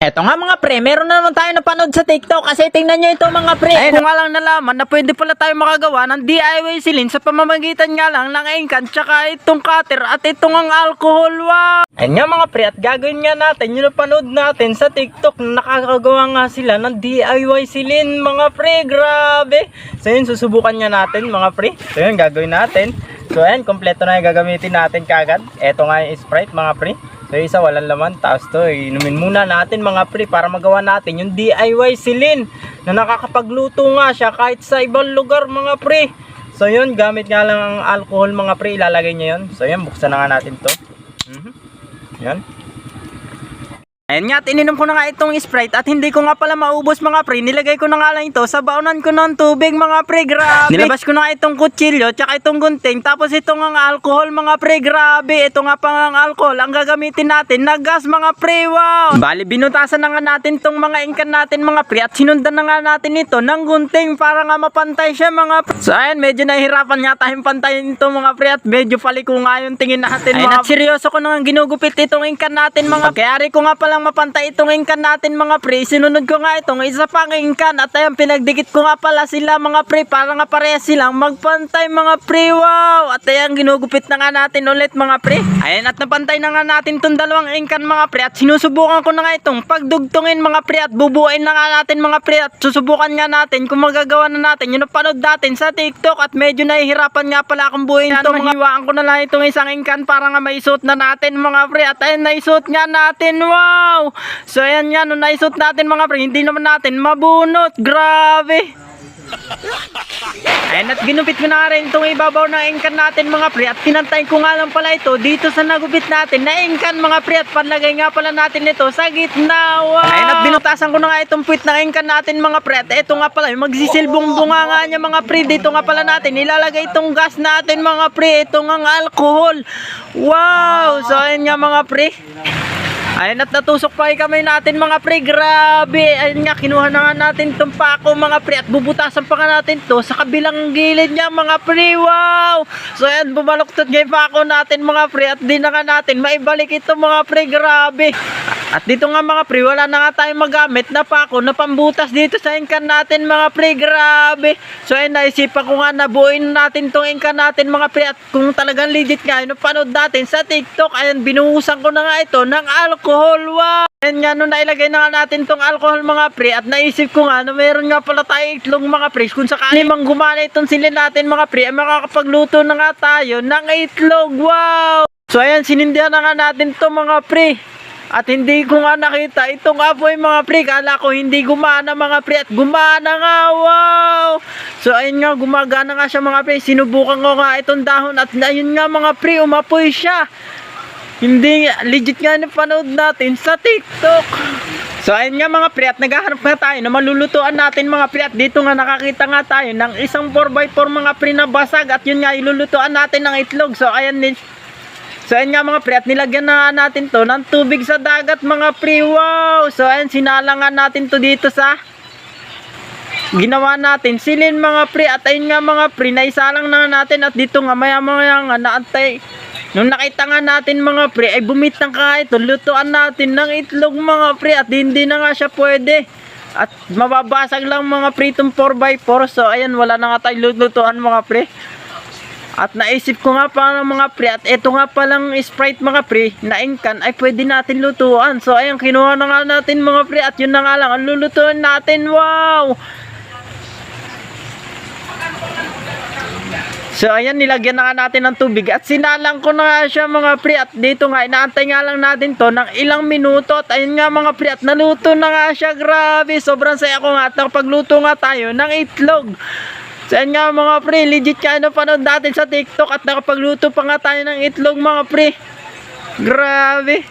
Eto nga mga pre, meron na naman tayo napanood sa TikTok kasi tingnan nyo ito mga pre. Ayun nga lang nalaman na pwede pala tayo makagawa ng DIY silin sa pamamagitan nga lang ng engkan tsaka itong cutter at itong ang alcohol. Wow! Ayun nga mga pre at gagawin nga natin yung napanood natin sa TikTok na nakakagawa nga sila ng DIY silin mga pre. Grabe! So yun, susubukan nga natin mga pre. So yun, gagawin natin. So ayan, kompleto na yung gagamitin natin kagad. Ito nga yung Sprite mga pre. So yung isa walang laman, tapos to inumin muna natin mga pre para magawa natin yung DIY silin na nakakapagluto nga siya kahit sa ibang lugar mga pre. So yun, gamit nga lang ang alcohol mga pre, ilalagay niya yun. So yan, buksan na nga natin to. Mhm. Yan. Ayan nga, tininom ko na nga itong Sprite at hindi ko nga pala maubos mga pre. Nilagay ko na nga lang ito sa baonan ko ng tubig mga pre. Grabe. Nilabas ko na nga itong kutsilyo tsaka itong gunting. Tapos itong ang alcohol mga pre. Grabe. Ito nga pang ang alcohol. Ang gagamitin natin na gas mga pre. Wow. Bali, binutasan na nga natin itong mga ingkan natin mga pre. At sinundan na nga natin ito ng gunting para nga mapantay siya mga pre. So ayan, medyo nahihirapan nga tayong pantayin ito mga pre. At medyo paliko nga yung tingin natin mga At seryoso ko nang ginugupit itong ingkan natin mga Kayari ko nga palang mapantay itong ingkan natin mga pre. Sinunod ko nga itong isa pang ingkan at ayun pinagdikit ko nga pala sila mga pre para nga parehas silang magpantay mga pre. Wow! At ayan ginugupit na nga natin ulit mga pre. Ayan at napantay na nga natin itong dalawang ingkan mga pre at sinusubukan ko na nga itong pagdugtungin mga pre at bubuin na nga natin mga pre at susubukan nga natin kung magagawa na natin yung napanood natin sa TikTok at medyo nahihirapan nga pala akong buuin ito mga hiwaan ko na lang itong isang ingkan para nga maisuot na natin mga pre at ayun naisuot nga natin wow so ayan nga nung naisuot natin mga pre hindi naman natin mabunot. Grabe! Ayan at ginupit ko na rin itong ibabaw ng engkan natin mga pre. At pinantay ko nga lang pala ito dito sa nagupit natin na engkan mga pre. At panlagay nga pala natin ito sa gitna. Wow. Ayan at binutasan ko na nga itong puwit ng engkan natin mga pre. At ito nga pala magsisilbong bunga nga niya mga pre. Dito nga pala natin ilalagay itong gas natin mga pre. Ito nga alcohol. Wow! So ayan nga mga pre Ayun at natusok pa kami natin mga pre, grabe. Ayun nga, kinuha na nga natin itong pako mga pre at bubutasan pa nga natin to sa kabilang gilid niya mga pre, wow. So ayan, bumaluktot yung pako natin mga pre at di na nga natin maibalik ito mga pre, grabe. At dito nga mga pre, wala na nga tayong magamit na pako na pambutas dito sa ingkan natin mga pre, grabe. So ayun, naisipan ko nga na buuin natin tong ingkan natin mga pre. At kung talagang legit nga, yun ang panood natin sa TikTok, ayun, binuhusan ko na nga ito ng alcohol, wow. Ayun nga, nung nailagay na nga natin tong alcohol mga pre. At naisip ko nga na meron nga pala tayo itlog mga pre. Kung sakali mang gumana itong silin natin mga pre ay makakapagluto na nga tayo ng itlog. Wow! So ayan sinindihan na nga natin to mga pre at hindi ko nga nakita. Itong apoy mga pre. Kala ko hindi gumana mga pre. At gumana nga wow! So ayun nga gumagana nga siya mga pre. Sinubukan ko nga itong dahon. At ayun nga mga pre umapoy siya. Hindi legit nga na panood natin sa TikTok. So ayun nga mga pre. At naghahanap nga tayo na malulutuan natin mga pre. At dito nga nakakita nga tayo ng isang 4x4 mga pre na basag. At yun nga ilulutuan natin ng itlog. So ayan din. So ayun nga mga pre at nilagyan na natin to ng tubig sa dagat mga pre. Wow! So ayun sinalangan natin to dito sa ginawa natin silin mga pre. At ayun nga mga pre naisalang na natin at dito nga maya maya nga naantay. Nung nakita nga natin mga pre ay bumitang ka ito. Lutuan natin ng itlog mga pre at hindi na nga siya pwede. At mababasag lang mga pre itong 4x4 so ayan wala na nga tayo lutuan mga pre at naisip ko nga pa ng mga pre at ito nga palang sprite mga pre na ingkan ay pwede natin lutuan. So ayan kinuha na nga natin mga pre at yun na nga lang ang lulutuan natin wow! So ayan nilagyan na nga natin ng tubig at sinalang ko na nga siya mga pre at dito nga inaantay nga lang natin to ng ilang minuto at ayun nga mga pre at naluto na nga siya grabe sobrang saya ko nga at nakapagluto nga tayo ng itlog So ayan nga mga pre legit ka ano panood natin sa tiktok at nakapagluto pa nga tayo ng itlog mga pre. Grabe